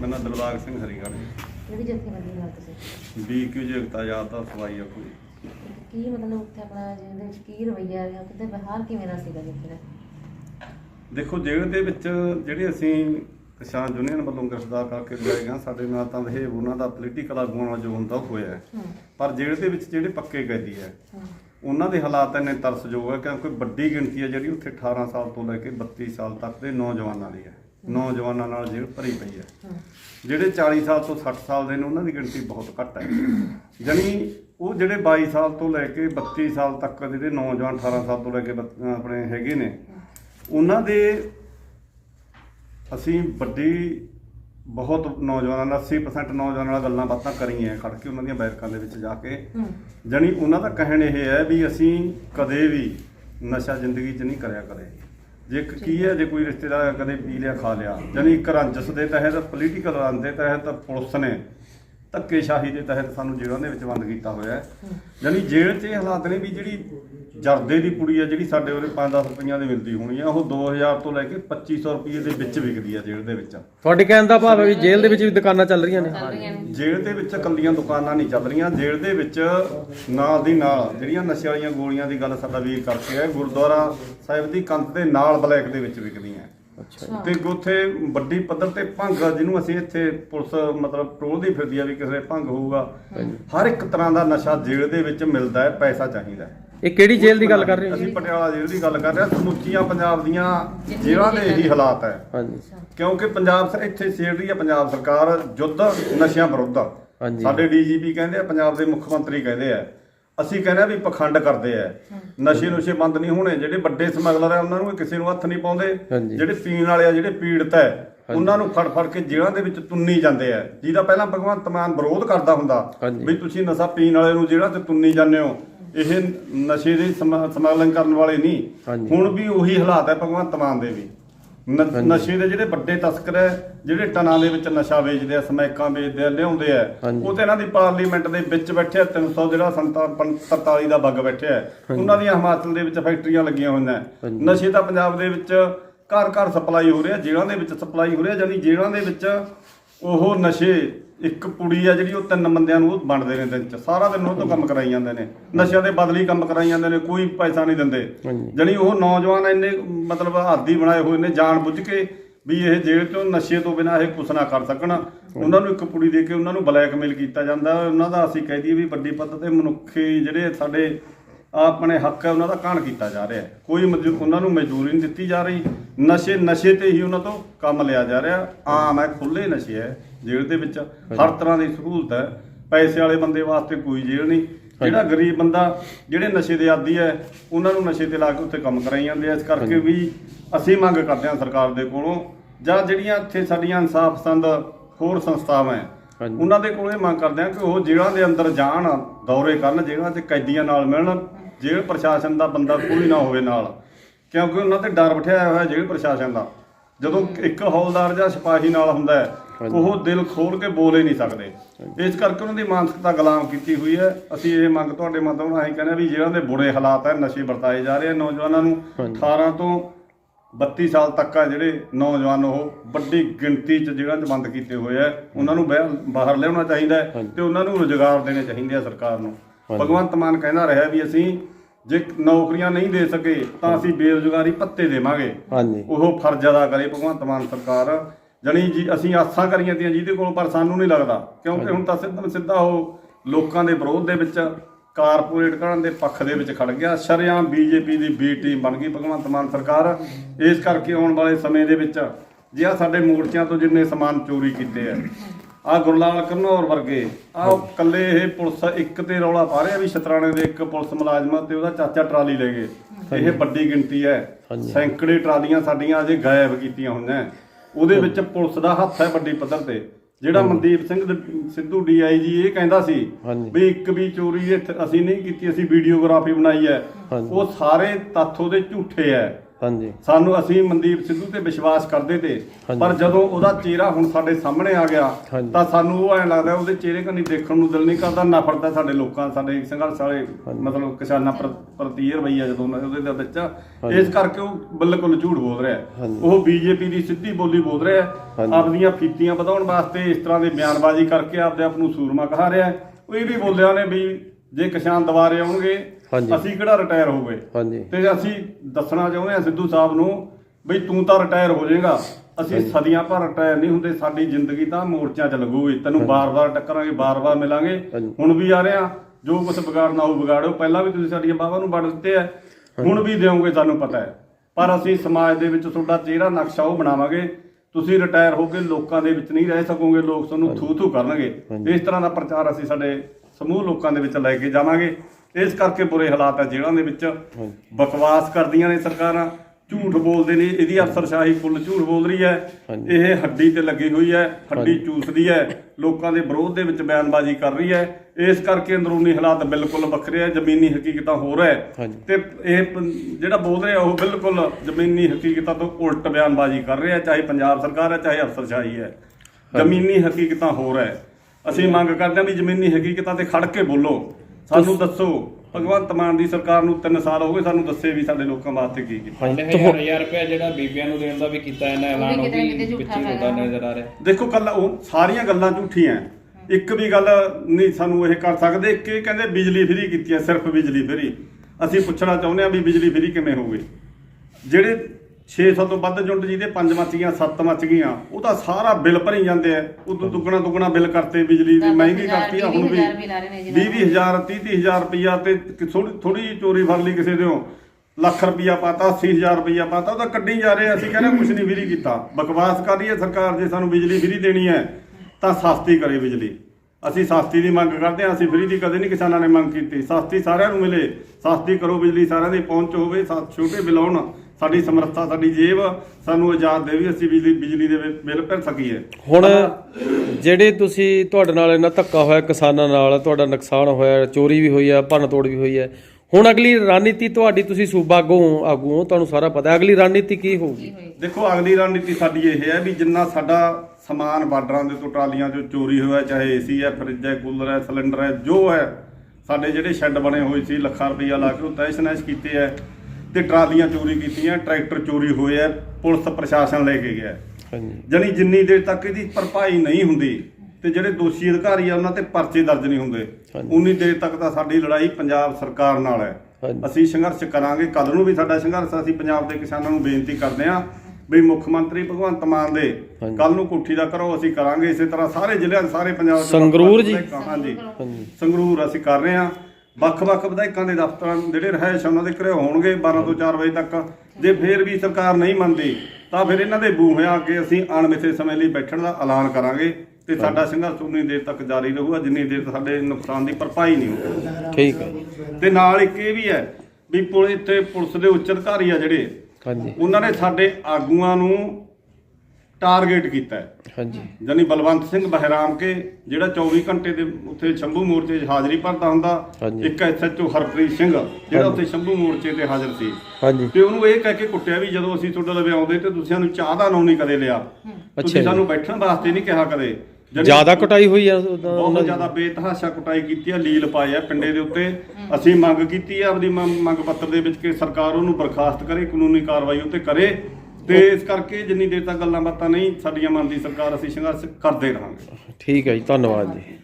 ਮੇਰਾ ਨਾਮ ਦਿਲਬਾਗ ਸਿੰਘ ਹਰੀਗੜ੍ਹ ਕਿਹੜੀ ਜਥੇਬੰਦੀ ਨਾਲ ਤੁਸੀਂ? ਬੀਕਿਊ ਜਗਤਾ ਯਾਦ ਦਾ ਸਵਾਈ ਆ ਕੋਈ। ਕੀ ਮਤਲਬ ਉੱਥੇ ਆਪਣਾ ਜਿਹਦੇ ਵਿੱਚ ਕੀ ਰਵਈਆ ਰਿਹਾ ਕਿਤੇ ਬਿਹਾਰ ਕਿਵੇਂ ਦਾ ਸੀਗਾ ਜਿੱਥੇ ਦੇਖੋ ਜੇਲ੍ਹ ਦੇ ਵਿੱਚ ਜਿਹੜੇ ਅਸੀਂ ਕਿਸਾਨ ਯੂਨੀਅਨ ਵੱਲੋਂ ਗ੍ਰਿਫਤਾਰ ਕਰਕੇ ਲਿਆਏ ਗਏ ਹਾਂ, ਸਾਡੇ ਨਾਲ ਤਾਂ ਇਹ ਉਹਨਾਂ ਦਾ ਪੋਲੀਟੀਕਲ ਆਗੂਆਂ ਨਾਲ ਜੋ ਹੁੰਦਾ ਉਹ ਹੋਇਆ ਹੈ। ਹੂੰ। ਪਰ ਜੇਲ੍ਹ ਦੇ ਵਿੱਚ ਜਿਹੜੇ ਪੱਕੇ ਕੈਦੀ ਹੈ ਹੂੰ। ਉਹਨਾਂ ਦੇ ਹਾਲਾਤ ਇੰਨੇ ਤਰਸਯੋਗ ਹੈ ਕਿਉਂਕਿ ਵੱਡੀ ਗਿਣਤੀ ਹੈ ਜਿਹੜੀ ਉੱਥੇ 18 ਸਾਲ ਤੋਂ ਲੈ ਕੇ 32 ਸਾਲ ਤੱਕ ਦੇ ਨੌਜਵਾਨਾਂ ਦੀ ਹੈ। ਨੌਜਵਾਨਾਂ ਨਾਲ ਜੇਲ੍ਹ ਭਰੀ ਪਈ ਹੈ। ਜਿਹੜੇ 40 ਸਾਲ ਤੋਂ 60 ਸਾਲ ਦੇ ਨੇ ਉਹਨਾਂ ਦੀ ਗਿਣਤੀ ਬਹੁਤ ਘੱਟ ਹੈ। ਜਾਣੀ ਉਹ ਜਿਹੜੇ 22 ਸਾਲ ਤੋਂ ਲੈ ਕੇ 32 ਸਾਲ ਤੱਕ ਜਿਹੜੇ ਨੌਜਵਾਨ 18 ਸਾਲ ਤੋਂ ਲੈ ਕੇ ਆਪਣੇ ਹੈਗੇ ਨੇ ਉਹਨਾਂ ਦੇ ਅਸੀਂ ਵੱਡੀ ਬਹੁਤ ਨੌਜਵਾਨਾਂ ਨਾਲ 80% ਨੌਜਵਾਨਾਂ ਨਾਲ ਗੱਲਾਂ ਬਾਤਾਂ ਕਰੀਆਂ ਖੜ ਕੇ ਉਹਨਾਂ ਦੀਆਂ ਬੈਠਕਾਂ ਦੇ ਵਿੱਚ ਜਾ ਕੇ। ਜਾਣੀ ਉਹਨਾਂ ਦਾ ਕਹਿਣ ਇਹ ਹੈ ਵੀ ਅਸੀਂ ਕਦੇ ਵੀ ਨਸ਼ਾ ਜ਼ਿੰਦਗੀ 'ਚ ਨਹੀਂ ਕਰਿਆ ਕਰੇ ਜੇ ਇੱਕ ਕੀ ਹੈ, ਜੇ ਕੋਈ ਰਿਸ਼ਤੇਦਾਰ ਕਦੇ ਪੀ ਲਿਆ, ਖਾ ਲਿਆ, ਜਾਣੀ ਇੱਕ ਰੰਜਸ ਦੇ ਤਹਿਤ ਪੋਲੀਟੀਕਲ ਰੰਜ ਦੇ ਤਹਿਤ ਪੁਲਿਸ ਨੇ ਧੱਕੇਸ਼ਾਹੀ ਦੇ ਤਹਿਤ ਸਾਨੂੰ ਜੇਲ੍ਹਾਂ ਦੇ ਵਿੱਚ ਬੰਦ ਕੀਤਾ ਹੋਇਆ ਹੈ। ਹੂੰ ਜਾਣੀ ਜੇਲ੍ਹ 'ਚ ਇਹ ਹਾਲਾਤ ਨੇ ਵੀ ਜਿਹੜੀ ਜਰਦੇ ਦੀ ਪੁੜੀ ਹੈ ਜਿਹੜੀ ਸਾਡੇ ਉਹਦੇ 5-10 ਰੁਪਈਆਂ ਦੀ ਮਿਲਦੀ ਹੋਣੀ ਆ ਉਹ 2000 ਤੋਂ ਲੈ ਕੇ 2500 ਰੁਪਏ ਦੇ ਵਿੱਚ ਵਿਕਦੀ ਆ ਜੇਲ੍ਹ ਦੇ ਵਿੱਚ। ਤੁਹਾਡੇ ਕਹਿਣ ਦਾ ਭਾਵ ਹੈ ਵੀ ਜੇਲ੍ਹ ਦੇ ਵਿੱਚ ਵੀ ਦੁਕਾਨਾਂ ਚੱਲ ਰਹੀਆਂ ਨੇ? ਜੇਲ੍ਹ ਦੇ ਵਿੱਚ ਇਕੱਲੀਆਂ ਦੁਕਾਨਾਂ ਨਹੀਂ ਚੱਲ ਰਹੀਆਂ। ਜੇਲ੍ਹ ਦੇ ਵਿੱਚ ਨਾਲ ਦੀ ਨਾਲ ਜਿਹੜੀਆਂ ਨਸ਼ੇ ਵਾਲੀਆਂ ਗੋਲੀਆਂ ਦੀ ਗੱਲ ਸਾਡਾ ਵੀਰ ਕਰਕੇ ਆਇਆ ਗੁਰਦੁਆਰਾ ਸਾਹਿਬ ਦੀ ਕੰਧ ਦੇ ਨਾਲ ਬਲੈਕ ਦੇ ਵਿੱਚ ਵਿਕਦੀਆਂ। ਅੱਛਾ ਤੇ ਉੱਥੇ ਵੱਡੀ ਪੱਧਰ ਤੇ ਭੰਗ ਜਿਹਨੂੰ ਅਸੀਂ ਇੱਥੇ ਪੁਲਿਸ ਮਤਲਬ ਟੋਲਦੀ ਫਿਰਦੀ ਆ ਵੀ ਕਿਸੇ ਭੰਗ ਹੋਊਗਾ। ਹਰ ਇੱਕ ਤਰ੍ਹਾਂ ਦਾ ਨਸ਼ਾ ਜੇਲ੍ਹ ਦੇ ਵਿੱਚ ਮਿਲਦਾ ਹੈ ਪੈਸਾ ਚਾਹੀਦਾ ਹੈ। ਇਹ ਕਿਹੜੀ ਜੇਲ੍ਹ ਦੀ ਗੱਲ ਕਰ ਰਹੇ ਹੋ? ਅਸੀਂ ਪਟਿਆਲਾ ਜੇਲ੍ਹ ਦੀ ਗੱਲ ਕਰ ਰਹੇ ਹਾਂ ਸਮੁੱਚੀਆਂ ਪੰਜਾਬ ਦੀਆਂ ਜੇਲ੍ਹਾਂ ਦੇ ਇਹੀ ਹਾਲਾਤ ਹੈ। ਹਾਂਜੀ ਕਿਉਂਕਿ ਪੰਜਾਬ ਸਰ ਇੱਥੇ ਛੇੜ ਰਹੀ ਹੈ ਪੰਜਾਬ ਸਰਕਾਰ ਯੁੱਧ ਨਸ਼ਿਆਂ ਵਿਰੁੱਧ। ਸਾਡੇ ਡੀਜੀਪੀ ਕਹਿੰਦੇ ਆ ਪੰਜਾਬ ਦੇ ਮੁੱਖ ਮੰਤਰੀ ਕਹਿੰਦੇ ਆ ਅਸੀਂ ਕਹਿੰਦੇ ਆ ਵੀ ਪਖੰਡ ਕਰਦੇ ਆ। ਨਸ਼ੇ ਨੁਸ਼ੇ ਬੰਦ ਨਹੀਂ ਹੋਣੇ ਜਿਹੜੇ ਵੱਡੇ ਸਮਗਲਰ ਆ ਉਹਨਾਂ ਨੂੰ ਕਿਸੇ ਨੂੰ ਹੱਥ ਨਹੀਂ ਪਾਉਂਦੇ। ਜਿਹੜੇ ਪੀਣ ਵਾਲੇ ਆ ਜਿਹੜੇ ਪੀੜਤ ਹੈ ਉਹਨਾਂ ਨੂੰ ਫੜ ਫੜ ਕੇ ਜੇਲ੍ਹਾਂ ਦੇ ਵਿੱਚ ਤੁੰਨੀ ਜਾਂਦੇ ਆ। ਜਿਹਦਾ ਪਹਿਲਾਂ ਭਗਵੰਤ ਮਾਨ ਵਿਰੋਧ ਕਰਦਾ ਹੁੰਦਾ। ਵੀ ਤੁਸੀਂ ਨਸ਼ਾ ਪੀਣ ਵਾਲੇ ਨੂੰ ਜੇਲ੍ਹਾਂ 'ਚ ਤੁੰਨੀ ਜਾਂਦੇ ਹੋ। ਇਹ ਨਸ਼ੇ ਦੇ ਸਮਗਲਿੰਗ ਕਰਨ ਵਾਲੇ ਨਹੀਂ। ਹੁਣ ਵੀ ਉਹੀ ਹਾਲਾਤ ਹੈ ਭਗਵੰਤ ਮਾਨ ਦੇ ਵੀ। ਨ- ਨਸ਼ੇ ਦੇ ਜਿਹੜੇ ਵੱਡੇ ਤਸਕਰ ਹੈ ਜਿਹੜੇ ਟਨਾਂ ਦੇ ਵਿੱਚ ਨਸ਼ਾ ਵੇਚਦੇ ਆ ਸਮੈਕਾਂ ਵੇਚਦੇ ਆ ਲਿਆਉਂਦੇ ਆ ਹਾਂਜੀ। ਉਹ ਤੇ ਇਹਨਾਂ ਦੀ ਪਾਰਲੀਮੈਂਟ ਦੇ ਵਿੱਚ ਬੈਠੇ ਆ 300 ਜਿਹੜਾ 47 ਦਾ ਬੱਗ ਬੈਠਿਆ ਹੈ। ਉਹਨਾਂ ਦੀਆਂ ਹਿਮਾਚਲ ਦੇ ਵਿੱਚ ਫੈਕਟਰੀਆਂ ਲੱਗੀਆਂ ਹੋਈਆਂ ਹੈ। ਨਸ਼ੇ ਤਾਂ ਪੰਜਾਬ ਦੇ ਵਿੱਚ ਘਰ ਘਰ ਸਪਲਾਈ ਹੋ ਰਿਹਾ ਜੇਲ੍ਹਾਂ ਦੇ ਵਿੱਚ ਸਪਲਾਈ ਹੋ ਰਿਹਾ ਜਾਨੀ ਜੇਲ੍ਹਾਂ ਦੇ ਵਿੱਚ ਉਹ ਨਸ਼ੇ ਇੱਕ ਪੁੜੀ ਆ ਜਿਹੜੀ ਉਹ ਤਿੰਨ ਬੰਦਿਆਂ ਨੂੰ ਉਹ ਵੰਡਦੇ ਨੇ ਦਿਨ ਚ। ਸਾਰਾ ਦਿਨ ਉਹ ਤੋਂ ਕੰਮ ਕਰਾਈ ਜਾਂਦੇ ਨੇ। ਨਸ਼ਿਆਂ ਦੇ ਬਦਲੀ ਕੰਮ ਕਰਾਈ ਜਾਂਦੇ ਨੇ ਕੋਈ ਪੈਸਾ ਨਹੀਂ ਦਿੰਦੇ। ਜਾਣੀ ਉਹ ਨੌਜਵਾਨ ਇੰਨੇ ਮਤਲਬ ਆਦੀ ਬਣਾਏ ਹੋਏ ਨੇ ਜਾਣ ਬੁੱਝ ਕੇ ਵੀ ਇਹ ਜੇਲ੍ਹ ਚੋਂ ਨਸ਼ੇ ਤੋਂ ਬਿਨਾਂ ਇਹ ਕੁਛ ਨਾ ਕਰ ਸਕਣ। ਉਹਨਾਂ ਨੂੰ ਇੱਕ ਪੁੜੀ ਦੇ ਕੇ ਉਹਨਾਂ ਨੂੰ ਬਲੈਕਮੇਲ ਕੀਤਾ ਜਾਂਦਾ। ਉਹਨਾਂ ਦਾ ਅਸੀਂ ਕਹਿ ਦਈਏ ਵੀ ਵੱਡੀ ਪੱਧਰ ਤੇ ਮਨੁੱਖੀ ਜਿਹੜੇ ਸਾਡੇ ਆਪਣੇ ਹੱਕ ਹੈ ਉਹਨਾਂ ਦਾ ਕਾਣ ਕੀਤਾ ਜਾ ਰਿਹਾ ਹੈ। ਕੋਈ ਮਜ਼ਦੂ- ਉਹਨਾਂ ਨੂੰ ਮਜ਼ਦੂਰੀ ਨਹੀਂ ਦਿੱਤੀ ਜਾ ਰਹੀ। ਨਸ਼ੇ ਨਸ਼ੇ ਤੇ ਹੀ ਉਹਨਾਂ ਤੋਂ ਕੰਮ ਲਿਆ ਜਾ ਰਿਹਾ। ਆਮ ਹੈ ਖੁੱਲੇ ਨਸ਼ੇ ਹੈ ਜੇਲ੍ਹ ਦੇ ਵਿੱਚ। ਹਰ ਤਰ੍ਹਾਂ ਦੀ ਸਹੂਲਤ ਹੈ। ਪੈਸੇ ਵਾਲੇ ਬੰਦੇ ਵਾਸਤੇ ਕੋਈ ਜੇਲ੍ਹ ਨਹੀਂ। ਜਿਹੜਾ ਗਰੀਬ ਬੰਦਾ ਜਿਹੜੇ ਨਸ਼ੇ ਦੇ ਆਦੀ ਹੈ ਉਹਨਾਂ ਨੂੰ ਨਸ਼ੇ ਤੇ ਲਾ ਕੇ ਉੱਥੇ ਕੰਮ ਕਰਾਈ ਜਾਂਦੇ ਆ। ਇਸ ਕਰਕੇ ਵੀ ਅਸੀਂ ਮੰਗ ਕਰਦੇ ਹਾਂ ਸਰਕਾਰ ਦੇ ਕੋਲੋਂ ਜਾਂ ਜਿਹੜੀਆਂ ਇੱਥੇ ਸਾਡੀਆਂ ਇਨਸਾਫ ਪਸੰਦ ਹੋਰ ਸੰਸਥਾਵਾਂ ਹੈ। ਉਹਨਾਂ ਦੇ ਕੋਲ ਇਹ ਮੰਗ ਕਰਦੇ ਹਾਂ ਕਿ ਉਹ ਜੇਲ੍ਹਾਂ ਦੇ ਅੰਦਰ ਜਾਣ ਦੌਰੇ ਕਰਨ ਜੇਲ੍ਹਾਂ 'ਚ ਕੈਦੀਆਂ ਨਾਲ ਮਿਲਣ ਜੇਲ੍ਹ ਪ੍ਰਸ਼ਾਸਨ ਦਾ ਬੰਦਾ ਕੋਈ ਨਾ ਹੋਵੇ ਨਾਲ। ਕਿਉਂਕਿ ਉਹਨਾਂ ਤੇ ਡਰ ਬਿਠਾਇਆ ਹੋਇਆ ਜੇਲ੍ਹ ਪ੍ਰਸ਼ਾਸਨ ਦਾ। ਜਦੋਂ ਇੱਕ ਹੌਲਦਾਰ ਜਾਂ ਸਿਪਾਹੀ ਨਾਲ ਹੁੰਦਾ ਉਹ ਦਿਲ ਖੋਲ ਕੇ ਬੋਲ ਹੀ ਨਹੀਂ ਸਕਦੇ। ਇਸ ਕਰਕੇ ਉਹਨਾਂ ਦੀ ਮਾਨਸਿਕਤਾ ਗੁਲਾਮ ਕੀਤੀ ਹੋਈ ਹੈ। ਅਸੀਂ ਇਹ ਮੰਗ ਤੁਹਾਡੇ ਮਾਧਿਅਮ ਅਸੀਂ ਕਹਿੰਦੇ ਵੀ ਜਿਹੜਾ ਦੇ ਬੁਰੇ ਹਾਲਾਤ ਹੈ ਨਸ਼ੇ ਵਰਤਾਏ ਜਾ ਰਹੇ ਆ ਨੌਜਵਾਨਾਂ ਨੂੰ। 18 ਤੋਂ 32 ਸਾਲ ਤੱਕ ਆ ਜਿਹੜੇ ਨੌਜਵਾਨ ਉਹ ਵੱਡੀ ਗਿਣਤੀ 'ਚ ਜਿਹੜਾ ਬੰਦ ਕੀਤੇ ਹੋਏ ਆ। ਉਹਨਾਂ ਨੂੰ ਬਾਹਰ- ਬਾਹਰ ਲਿਆਉਣਾ ਚਾਹੀਦਾ ਹੈ ਤੇ ਉਹਨਾਂ ਨੂੰ ਰੁਜ਼ਗਾਰ ਦੇਣੇ ਚਾਹੀਦੇ ਆ ਸਰਕਾਰ ਨੂੰ। ਭਗਵੰਤ ਮਾਨ ਕਹਿੰਦਾ ਰਿਹਾ ਵੀ ਅਸੀਂ ਜੇ ਨੌਕਰੀਆਂ ਨਹੀਂ ਦੇ ਸਕੇ ਤਾਂ ਅਸੀਂ ਬੇਰੁਜ਼ਗਾਰੀ ਭੱਤੇ ਦੇਵਾਂਗੇ। ਹਾਂਜੀ। ਉਹ ਫਰਜ਼ ਅਦਾ ਕਰੇ ਭਗਵੰਤ ਮਾਨ ਸਰਕਾਰ। ਜਣੀ ਜੀ ਅਸੀਂ ਆਸਾਂ ਕਰੀਆਂ ਤੀਆਂ ਜਿਹਦੇ ਕੋਲ ਪਰ ਸਾਨੂੰ ਨਹੀਂ ਲੱਗਦਾ। ਕਿਉਂਕਿ ਹੁਣ ਤਾਂ ਸਿੱਧਾ ਸਿੱਧਾ ਉਹ ਲੋਕਾਂ ਦੇ ਵਿਰੋਧ ਦੇ ਵਿੱਚ ਕਾਰਪੋਰੇਟ ਕਰਨ ਦੇ ਪੱਖ ਦੇ ਵਿੱਚ ਖੜ ਗਿਆ। ਸ਼ਰਿਆਮ ਬੀਜੇਪੀ ਦੀ ਬੀ ਟੀਮ ਬਣ ਗਈ ਭਗਵੰਤ ਮਾਨ ਸਰਕਾਰ। ਇਸ ਕਰਕੇ ਆਉਣ ਵਾਲੇ ਸਮੇਂ ਦੇ ਵਿੱਚ ਜੇ ਆ ਸਾਡੇ ਮੋਰਚਿਆਂ ਤੋਂ ਜਿੰਨੇ ਸਮਾਨ ਚੋਰੀ ਕੀਤੇ ਆ ਆ ਗੁਰਲਾਲ ਘਨੌਰ ਵਰਗੇ ਆ ਕੱਲੇ ਇਹ ਪੁਲਿਸ ਇੱਕ ਤੇ ਰੌਲਾ ਪਾ ਰਿਹਾ ਵੀ ਸ਼ਤਰਾਣੇ ਦੇ ਇੱਕ ਪੁਲਿਸ ਮੁਲਾਜ਼ਮ ਤੇ ਉਹਦਾ ਚਾਚਾ ਟਰਾਲੀ ਲੈ ਗਏ। ਇਹ ਵੱਡੀ ਗਿਣਤੀ ਹੈ। ਸੈਂਕੜੇ ਟਰਾਲੀਆਂ ਸਾਡੀਆਂ ਅਜੇ ਗਾਇਬ ਕੀਤੀਆਂ ਹੋਈਆਂ। ਉਹਦੇ ਵਿੱਚ ਪੁਲਿਸ ਦਾ ਹੱਥ ਹੈ ਵੱਡੀ ਪੱਧਰ ਤੇ। ਜਿਹੜਾ ਮਨਦੀਪ ਸਿੰਘ ਦ- ਸਿੱਧੂ ਡੀਆਈਜੀ ਇਹ ਕਹਿੰਦਾ ਸੀ ਹਾਂਜੀ। ਵੀ ਇੱਕ ਵੀ ਚੋਰੀ ਇੱਥੇ ਅਸੀਂ ਨਹੀਂ ਕੀਤੀ ਅਸੀਂ ਵੀਡੀਓਗ੍ਰਾਫੀ ਬਣਾਈ ਹੈ। ਉਹ ਸਾਰੇ ਤੱਥ ਉਹਦੇ ਝੂਠੇ ਹੈ ਹਾਂਜੀ ਸਾਨੂੰ ਅਸੀਂ ਮਨਦੀਪ ਸਿੱਧੂ ਤੇ ਵਿਸ਼ਵਾਸ ਕਰਦੇ ਤੇ। ਪਰ ਜਦੋਂ ਉਹਦਾ ਚਿਹਰਾ ਹੁਣ ਸਾਡੇ ਸਾਹਮਣੇ ਆ ਗਿਆ। ਤਾਂ ਸਾਨੂੰ ਉਹ ਐਂ ਲੱਗਦਾ ਉਹਦੇ ਚਿਹਰੇ ਕੰਨੀ ਦੇਖਣ ਨੂੰ ਦਿਲ ਨਹੀਂ ਕਰਦਾ ਨਫ਼ਰਤ ਹੈ ਸਾਡੇ ਲੋਕਾਂ ਸਾਡੇ ਸੰਘਰਸ਼ ਵਾਲੇ। ਮਤਲਬ ਕਿਸਾਨਾਂ ਪ੍ਰ- ਪ੍ਰਤੀ ਰਵਈਆ ਜਦੋਂ ਉਹਦੇ ਦੇ ਵਿੱਚ ਇਸ ਕਰਕੇ ਉਹ ਬਿਲਕੁਲ ਝੂਠ ਬੋਲ ਰਿਹਾ। ਉਹ ਬੀਜੇਪੀ ਦੀ ਸਿੱਧੀ ਬੋਲੀ ਬੋਲ ਰਿਹਾ। ਆਪਦੀਆਂ ਫੀਤੀਆਂ ਵਧਾਉਣ ਵਾਸਤੇ ਇਸ ਤਰ੍ਹਾਂ ਦੇ ਬਿਆਨਬਾਜ਼ੀ ਕਰਕੇ ਆਪਦੇ ਆਪ ਨੂੰ ਸੂਰਮਾ ਕਹਾ ਰਿਹਾ। ਉਹ ਇਹ ਵੀ ਬੋਲਿਆ ਨੇ ਵੀ ਜੇ ਕਿਸਾਨ ਦੁਬਾਰੇ ਆਉਣਗੇ ਹਾਂਜੀ। ਅਸੀਂ ਕਿਹੜਾ ਰਿਟਾਇਰ ਹੋ ਗਏ? ਹਾਂਜੀ। ਤੇ ਅਸੀਂ ਦੱਸਣਾ ਚਾਹੁੰਦੇ ਹਾਂ ਸਿੱਧੂ ਸਾਹਿਬ ਨੂੰ ਬਈ ਤੂੰ ਤਾਂ ਰਿਟਾਇਰ ਹੋ ਜਾਏਗਾ। ਅਸੀਂ ਸਦੀਆਂ ਭਰ ਰਿਟਾਇਰ ਨਹੀਂ ਹੁੰਦੇ ਸਾਡੀ ਜ਼ਿੰਦਗੀ ਤਾਂ ਮੋਰਚਿਆਂ 'ਚ ਲੱਗੂਗੀ। ਤੈਨੂੰ ਬਾਰ-ਬਾਰ ਟੱਕਰਾਂਗੇ ਬਾਰ-ਬਾਰ ਮਿਲਾਂਗੇ। ਹਾਂਜੀ। ਹੁਣ ਵੀ ਆ ਰਹੇ ਆ ਜੋ ਕੁਝ ਵਿਗਾੜਨਾ ਉਹ ਵਿਗਾੜੋ ਪਹਿਲਾਂ ਵੀ ਤੁਸੀਂ ਸਾਡੀਆਂ ਬਾਹਾਂ ਨੂੰ ਵੜ ਦਿੱਤੇ ਆ। ਹੁਣ ਵੀ ਦਿਓਗੇ ਸਾਨੂੰ ਪਤਾ ਹੈ। ਪਰ ਅਸੀਂ ਸਮਾਜ ਦੇ ਵਿੱਚ ਤੁਹਾਡਾ ਚਿਹਰਾ ਨਕਸ਼ਾ ਉਹ ਬਣਾਵਾਂਗੇ। ਤੁਸੀਂ ਰਿਟਾਇਰ ਹੋ ਕੇ ਲੋਕਾਂ ਦੇ ਵਿੱਚ ਨਹੀਂ ਰਹਿ ਸਕੋਗੇ। ਲੋਕ ਤੁਹਾਨੂੰ ਥੂ ਥੂ ਕਰਨਗੇ। ਇਸ ਤਰ੍ਹਾਂ ਦਾ ਪ੍ਰਚਾਰ ਅਸੀਂ ਸਾਡੇ ਸਮੂਹ ਲੋਕਾਂ ਦੇ ਵਿੱਚ ਲੈ ਕੇ ਜਾਵਾਂਗੇ। ਇਸ ਕਰਕੇ ਬੁਰੇ ਹਾਲਾਤ ਹੈ ਜੇਲ੍ਹਾਂ ਦੇ ਵਿੱਚ। ਬਕਵਾਸ ਕਰਦੀਆਂ ਨੇ ਸਰਕਾਰਾਂ। ਝੂਠ ਬੋਲਦੇ ਨੇ। ਇਹਦੀ ਅਫਸਰਸ਼ਾਹੀ ਕੁੱਲ ਝੂਠ ਬੋਲ ਰਹੀ ਹੈ। ਇਹ ਹੱਡੀ ਤੇ ਲੱਗੀ ਹੋਈ ਹੈ। ਹੱਡੀ। ਚੂਸਦੀ ਹੈ। ਲੋਕਾਂ ਦੇ ਵਿਰੋਧ ਦੇ ਵਿੱਚ ਬਿਆਨਬਾਜ਼ੀ ਕਰ ਰਹੀ ਹੈ। ਇਸ ਕਰਕੇ ਅੰਦਰੂਨੀ ਹਾਲਾਤ ਬਿਲਕੁਲ ਵੱਖਰੇ ਹੈ ਜ਼ਮੀਨੀ ਹਕੀਕਤਾਂ ਹੋਰ ਹੈ। ਤੇ ਇਹ ਜਿਹੜਾ ਬੋਲ ਰਿਹਾ ਉਹ ਬਿਲਕੁਲ ਜ਼ਮੀਨੀ ਹਕੀਕਤਾਂ ਤੋਂ ਉਲਟ ਬਿਆਨਬਾਜ਼ੀ ਕਰ ਰਿਹਾ ਚਾਹੇ ਪੰਜਾਬ ਸਰਕਾਰ ਹੈ ਚਾਹੇ ਅਫਸਰਸ਼ਾਹੀ ਹੈ। ਜ਼ਮੀਨੀ ਹਕੀਕਤਾਂ ਹੋਰ ਹੈ। ਅਸੀਂ ਮੰਗ ਕਰਦੇ ਹਾਂ ਵੀ ਜ਼ਮੀਨੀ ਹਕੀਕਤਾਂ ਤੇ ਖੜ ਕੇ ਬੋਲੋ। ਸਾਨੂੰ ਦੱਸੋ ਭਗਵੰਤ ਮਾਨ ਦੀ ਸਰਕਾਰ ਨੂੰ 3 ਸਾਲ ਹੋ ਗਏ ਸਾਨੂੰ ਦੱਸੇ ਵੀ ਸਾਡੇ ਲੋਕਾਂ ਵਾਸਤੇ ਕੀ ਕੀਤਾ। ਹਾਂਜੀ। ਰੁਪਏ ਜਿਹੜਾ ਬੀਬੀਆਂ ਨੂੰ ਦੇਣ ਦਾ ਵੀ ਕੀਤਾ ਇਹਨਾਂ ਐਲਾਨ ਉਹ ਵੀ ਹੈਗਾ। ਹੁੰਦਾ ਨਜ਼ਰ ਆ ਰਿਹਾ। ਦੇਖੋ ਕੱਲ ਉਹ ਸਾਰੀਆਂ ਗੱਲਾਂ ਝੂਠੀਆਂ। ਇੱਕ ਵੀ ਗੱਲ ਨਹੀਂ ਸਾਨੂੰ ਇਹ ਕਰ ਸਕਦੇ ਕਿ ਇਹ ਕਹਿੰਦੇ ਬਿਜਲੀ ਫ੍ਰੀ ਕੀਤੀ ਹੈ ਸਿਰਫ ਬਿਜਲੀ ਫ੍ਰੀ। ਅਸੀਂ ਪੁੱਛਣਾ ਚਾਹੁੰਦੇ ਹਾਂ ਵੀ ਬਿਜਲੀ ਫ੍ਰੀ ਕਿਵੇਂ ਹੋਵੇ ਜਿਹੜੇ 600 ਤੋਂ ਵੱਧ ਯੂਨਿਟ ਜਿਹਦੇ ਪੰਜ ਮੱਚ ਗਈਆਂ ਸੱਤ ਮੱਚ ਗਈਆਂ ਉਹ ਤਾਂ ਸਾਰਾ ਬਿੱਲ ਭਰੀ ਜਾਂਦੇ ਆ। ਉਦੋਂ ਦੁੱਗਣਾ ਦੁੱਗਣਾ ਬਿੱਲ ਕਰਤੇ ਬਿਜਲੀ ਦੀ ਮਹਿੰਗੀ ਕਰਤੀ ਆ ਹੁਣ ਵੀ ਵੀਹ ਹਜ਼ਾਰ ਵੀ ਲਾ ਰਹੇ ਨੇ ਜੀ 20 ਹਜ਼ਾਰ 30 ਹਜ਼ਾਰ ਰੁਪਈਆ ਤੇ ਥੋੜੀ ਥੋੜੀ ਚੋਰੀ ਫੜ ਲਈ ਕਿਸੇ ਦਿਓ। ਲੱਖ ਰੁਪਈਆ ਪਾਤਾ 80000 ਰੁਪਈਆ ਪਾਤਾ ਉਹ ਤਾਂ ਕੱਢੀ ਜਾ ਰਹੇ। ਅਸੀਂ ਕਹਿੰਦੇ ਕੁਝ ਨਹੀਂ ਫ੍ਰੀ ਕੀਤਾ। ਬਕਵਾਸ ਕਰ ਰਹੀ ਹੈ ਸਰਕਾਰ ਜੇ ਸਾਨੂੰ ਬਿਜਲੀ ਫ੍ਰੀ ਦੇਣੀ ਹੈ ਤਾਂ ਸਸਤੀ ਕਰੇ ਬਿਜਲੀ। ਅਸੀਂ ਸਸਤੀ ਦੀ ਮੰਗ ਕਰਦੇ ਹਾਂ ਅਸੀਂ ਫ੍ਰੀ ਦੀ ਕਦੇ ਨਹੀਂ ਕਿਸਾਨਾਂ ਨੇ ਮੰਗ ਕੀਤੀ। ਸਸਤੀ ਸਾਰਿਆਂ ਨੂੰ ਮਿਲੇ। ਸਸਤੀ ਕਰੋ ਬਿਜਲੀ ਸਾਰਿਆਂ ਦੀ ਪਹੁੰਚ ਹੋਵੇ ਛੋਟੇ ਬਿੱਲ ਸਾਡੀ ਸਮਰੱਥਾ ਸਾਡੀ ਜੇਬ ਸਾਨੂੰ ਇਜਾਜ਼ਤ ਦੇਵੇ ਅਸੀਂ ਬਿਜਲੀ ਬਿਜਲੀ ਦੇ ਬਿੱਲ ਭਰ ਸਕੀਏ। ਹੁਣ ਜਿਹੜੇ ਤੁਸੀਂ ਤੁਹਾਡੇ ਨਾਲ ਇੰਨਾ ਧੱਕਾ ਹੋਇਆ ਕਿਸਾਨਾਂ ਨਾਲ ਤੁਹਾਡਾ ਨੁਕਸਾਨ ਹੋਇਆ ਚੋਰੀ ਵੀ ਹੋਈ ਹੈ ਭੰਨ ਤੋੜ ਵੀ ਹੋਈ ਹੈ ਹੁਣ ਅਗਲੀ ਰਣਨੀਤੀ ਤੁਹਾਡੀ ਤੁਸੀਂ ਸੂਬਾ ਹੋ ਆਗੂ ਹੋ ਤੁਹਾਨੂੰ ਸਾਰਾ ਪਤਾ ਅਗਲੀ ਰਣਨੀਤੀ ਕੀ ਹੋਊਗੀ? ਦੇਖੋ ਅਗਲੀ ਰਣਨੀਤੀ ਸਾਡੀ ਇਹ ਹੈ ਵੀ ਜਿੰਨਾ ਸਾਡਾ ਸਮਾਨ ਬਾਰਡਰਾਂ ਦੇ ਤੋਂ ਟਰਾਲੀਆਂ ਚੋਂ ਚੋਰੀ ਹੋਇਆ ਚਾਹੇ ਏਸੀ ਹੈ ਫਰਿੱਜ ਹੈ ਕੂਲਰ ਹੈ ਸਿਲੰਡਰ ਹੈ ਜੋ ਹੈ ਸਾਡੇ ਜਿਹੜੇ ਸ਼ੈੱਡ ਬਣੇ ਹੋਏ ਸੀ ਲੱਖਾਂ ਰੁਪਈਆ ਲਾ ਕੇ ਉਹ ਤੈਸ਼ ਨੈਸ਼ ਕੀਤੇ ਹੈ। ਤੇ ਟਰਾਲੀਆਂ ਚੋਰੀ ਕੀਤੀਆਂ ਟਰੈਕਟਰ ਚੋਰੀ ਹੋਏ ਹੈ ਪੁਲਿਸ ਪ੍ਰਸ਼ਾਸਨ ਲੈ ਕੇ ਗਿਆ। ਹਾਂਜੀ ਜਾਣੀ ਜਿੰਨੀ ਦੇਰ ਤੱਕ ਇਹਦੀ ਭਰਪਾਈ ਨਹੀਂ ਹੁੰਦੀ ਤੇ ਜਿਹੜੇ ਦੋਸ਼ੀ ਅਧਿਕਾਰੀ ਆ ਉਹਨਾਂ ਤੇ ਪਰਚੇ ਦਰਜ ਨਹੀਂ ਹੁੰਦੇ। ਉਨੀ ਦੇਰ ਤੱਕ ਤਾਂ ਸਾਡੀ ਲੜਾਈ ਪੰਜਾਬ ਸਰਕਾਰ ਨਾਲ ਹੈ। ਅਸੀਂ ਸੰਘਰਸ਼ ਕਰਾਂਗੇ ਕੱਲ ਨੂੰ ਵੀ ਸਾਡਾ ਸੰਘਰਸ਼ ਆ। ਅਸੀਂ ਪੰਜਾਬ ਦੇ ਕਿਸਾਨਾਂ ਨੂੰ ਬੇਨਤੀ ਕਰਦੇ ਹਾਂ ਵੀ ਮੁੱਖ ਮੰਤਰੀ ਭਗਵੰਤ ਮਾਨ ਦੇ। ਕੱਲ ਨੂੰ ਕੋਠੀ ਦਾ ਕਰੋ ਅਸੀਂ ਕਰਾਂਗੇ ਇਸੇ ਤਰ੍ਹਾਂ ਸਾਰੇ ਜ਼ਿਲ੍ਹਿਆਂ ਸਾਰੇ ਪੰਜਾਬ 'ਚ ਸੰਗਰੂਰ ਜੀ? ਹਾਂਜੀ ਸੰਗਰੂਰ ਅਸੀਂ ਕਰ ਰਹੇ ਹਾਂ ਵੱਖ-ਵੱਖ ਵਿਧਾਇਕਾਂ ਦੇ ਦਫ਼ਤਰਾਂ ਜਿਹੜੇ ਰਹਿائش ਉਹਨਾਂ ਦੇ ਘਰੇ ਹੋਣਗੇ 12 ਤੋਂ 4 ਵਜੇ ਤੱਕ। ਜੇ ਫੇਰ ਵੀ ਸਰਕਾਰ ਨਹੀਂ ਮੰਨਦੀ ਤਾਂ ਫਿਰ ਇਹਨਾਂ ਦੇ ਬੂਹਿਆਂ ਅੱਗੇ ਅਸੀਂ ਅਣਮਿੱਥੇ ਸਮੇਂ ਲਈ ਬੈਠਣ ਦਾ ਐਲਾਨ ਕਰਾਂਗੇ ਤੇ ਸਾਡਾ ਸੰਘਰਸ਼ ਉਨੀ ਦੇਰ ਤੱਕ ਜਾਰੀ ਰਹੂਗਾ ਜਿੰਨੀ ਦੇਰ ਸਾਡੇ ਨੁਕਸਾਨ ਦੀ ਭਰਪਾਈ ਨਹੀਂ ਹੋਊਗੀ। ਠੀਕ ਹੈ ਤੇ ਨਾਲ ਇੱਕ ਇਹ ਵੀ ਹੈ ਵੀ ਪੁਲਿਸ ਇੱਥੇ ਪੁਲਿਸ ਦੇ ਉੱਚ ਅਧਿਕਾਰੀ ਆ ਜਿਹੜੇ ਹਾਂਜੀ। ਉਹਨਾਂ ਨੇ ਸਾਡੇ ਆਗੂਆਂ ਨੂੰ ਟਾਰਗੇਟ ਕੀਤਾ ਹੈ। ਹਾਂਜੀ। ਜਾਨੀ ਬਲਵੰਤ ਸਿੰਘ ਬਹਿਰਾਮ ਕੇ ਜਿਹੜਾ 24 ਘੰਟੇ ਦੇ ਉੱਥੇ ਸ਼ੰਭੂ ਮੋਰਚੇ 'ਚ ਹਾਜ਼ਰੀ ਭਰਦਾ ਹੁੰਦਾ ਹਾਂਜੀ। ਇੱਕ ਐਸਐਚਓ ਹਰਪ੍ਰੀਤ ਸਿੰਘ ਜਿਹੜਾ ਉੱਥੇ ਸ਼ੰਭੂ ਮੋਰਚੇ ਤੇ ਹਾਜ਼ਰ ਸੀ। ਹਾਂਜੀ। ਤੇ ਉਹਨੂੰ ਇਹ ਕਹਿ ਕੇ ਕੁੱਟਿਆ ਵੀ ਜਦੋਂ ਅਸੀਂ ਤੁਹਾਡੇ ਲਵੇ ਆਉਂਦੇ ਤੇ ਤੁਸੀਂ ਸਾਨੂੰ ਚਾਹ ਦਾ ਨਾਂ ਨਹੀਂ ਕਦੇ ਲਿਆ। ਅੱਛਾ ਤੁਸੀਂ ਜੀ। ਸਾਨੂੰ ਬੈਠਣ ਵਾਸਤੇ ਨਹੀਂ ਕਿਹਾ ਕਦੇ। ਜਾਣੀ ਜ਼ਿਆਦਾ ਕਟਾਈ ਹੋਈ ਆ ਉਹਨਾਂ ਬਹੁਤ ਦੀ? ਜ਼ਿਆਦਾ ਬੇਤਹਾਸ਼ਾ ਕੁਟਾਈ ਕੀਤੀ ਹੈ ਲੀਲ ਪਾਏ ਆ ਪਿੰਡੇ ਦੇ ਉੱਤੇ। ਅਸੀਂ ਮੰਗ ਕੀਤੀ ਹੈ ਆਪਦੀ ਮੰਗ ਮੰਗ ਪੱਤਰ ਦੇ ਵਿੱਚ ਕਿ ਸਰਕਾਰ ਉਹਨੂੰ ਬਰਖਾਸਤ ਕਰੇ ਕਾਨੂੰਨੀ ਕਾਰਵਾਈ ਉੱਤੇ ਕਰੇ। ਤੇ ਇਸ ਕਰਕੇ ਜਿੰਨੀ ਦੇਰ ਤੱਕ ਗੱਲਾਂ ਬਾਤਾਂ ਨਹੀਂ, ਸਾਡੀਆਂ ਮੰਨਦੀ ਸਰਕਾਰ, ਅਸੀਂ ਸੰਘਰਸ਼ ਕਰਦੇ ਰਹਾਂਗੇ। ਠੀਕ ਹੈ ਜੀ, ਧੰਨਵਾਦ ਜੀ।